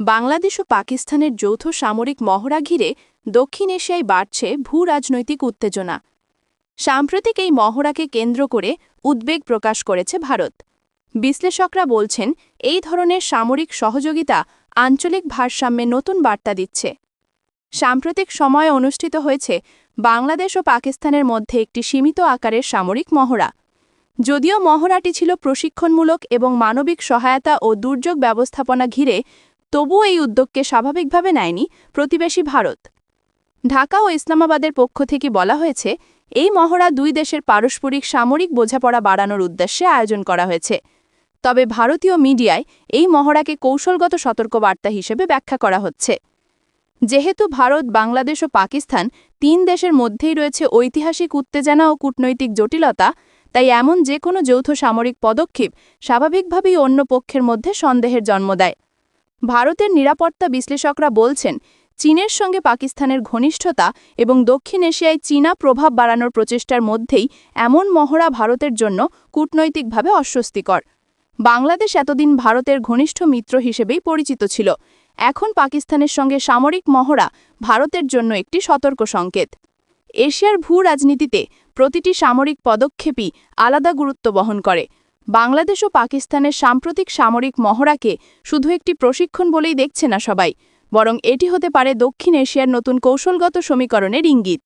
বাংলাদেশ ও পাকিস্তানের যৌথ সামরিক মহড়া ঘিরে দক্ষিণ এশিয়ায় বাড়ছে ভূ রাজনৈতিক উত্তেজনা। সাম্প্রতিক এই মহড়াকে কেন্দ্র করে উদ্বেগ প্রকাশ করেছে ভারত। বিশ্লেষকরা বলছেন, এই ধরনের সামরিক সহযোগিতা আঞ্চলিক ভারসাম্যে নতুন বার্তা দিচ্ছে। সাম্প্রতিক সময়ে অনুষ্ঠিত হয়েছে বাংলাদেশ ও পাকিস্তানের মধ্যে একটি সীমিত আকারের সামরিক মহড়া। যদিও মহড়াটি ছিল প্রশিক্ষণমূলক এবং মানবিক সহায়তা ও দুর্যোগ ব্যবস্থাপনা ঘিরে তবুও এই উদ্যোগকে স্বাভাবিকভাবে নেয়নি প্রতিবেশী ভারত। ঢাকা ও ইসলামাবাদের পক্ষ থেকে বলা হয়েছে, এই মহড়া দুই দেশের পারস্পরিক সামরিক বোঝাপড়া বাড়ানোর উদ্দেশ্যে আয়োজন করা হয়েছে। তবে ভারতীয় মিডিয়ায় এই মহড়াকে কৌশলগত সতর্কবার্তা হিসেবে ব্যাখ্যা করা হচ্ছে। যেহেতু ভারত, বাংলাদেশ ও পাকিস্তান তিন দেশের মধ্যেই রয়েছে ঐতিহাসিক উত্তেজনা ও কূটনৈতিক জটিলতা, তাই এমন যে কোনো যৌথ সামরিক পদক্ষেপ স্বাভাবিকভাবেই অন্য পক্ষের মধ্যে সন্দেহের জন্ম দেয়। ভারতের নিরাপত্তা বিশ্লেষকরা বলছেন, চীনের সঙ্গে পাকিস্তানের ঘনিষ্ঠতা এবং দক্ষিণ এশিয়ায় চীনা প্রভাব বাড়ানোর প্রচেষ্টার মধ্যেই এমন মহড়া ভারতের জন্য কূটনৈতিকভাবে অস্বস্তিকর। বাংলাদেশ এতদিন ভারতের ঘনিষ্ঠ মিত্র হিসেবেই পরিচিত ছিল। এখন পাকিস্তানের সঙ্গে সামরিক মহড়া ভারতের জন্য একটি সতর্ক সংকেত। এশিয়ার ভূ রাজনীতিতে প্রতিটি সামরিক পদক্ষেপই আলাদা গুরুত্ব বহন করে। বাংলাদেশ ও পাকিস্তানের সাম্প্রতিক সামরিক মহড়াকে শুধু একটি প্রশিক্ষণ বলেই দেখছে না সবাই, বরং এটি হতে পারে দক্ষিণ এশিয়ার নতুন কৌশলগত সমীকরণের ইঙ্গিত।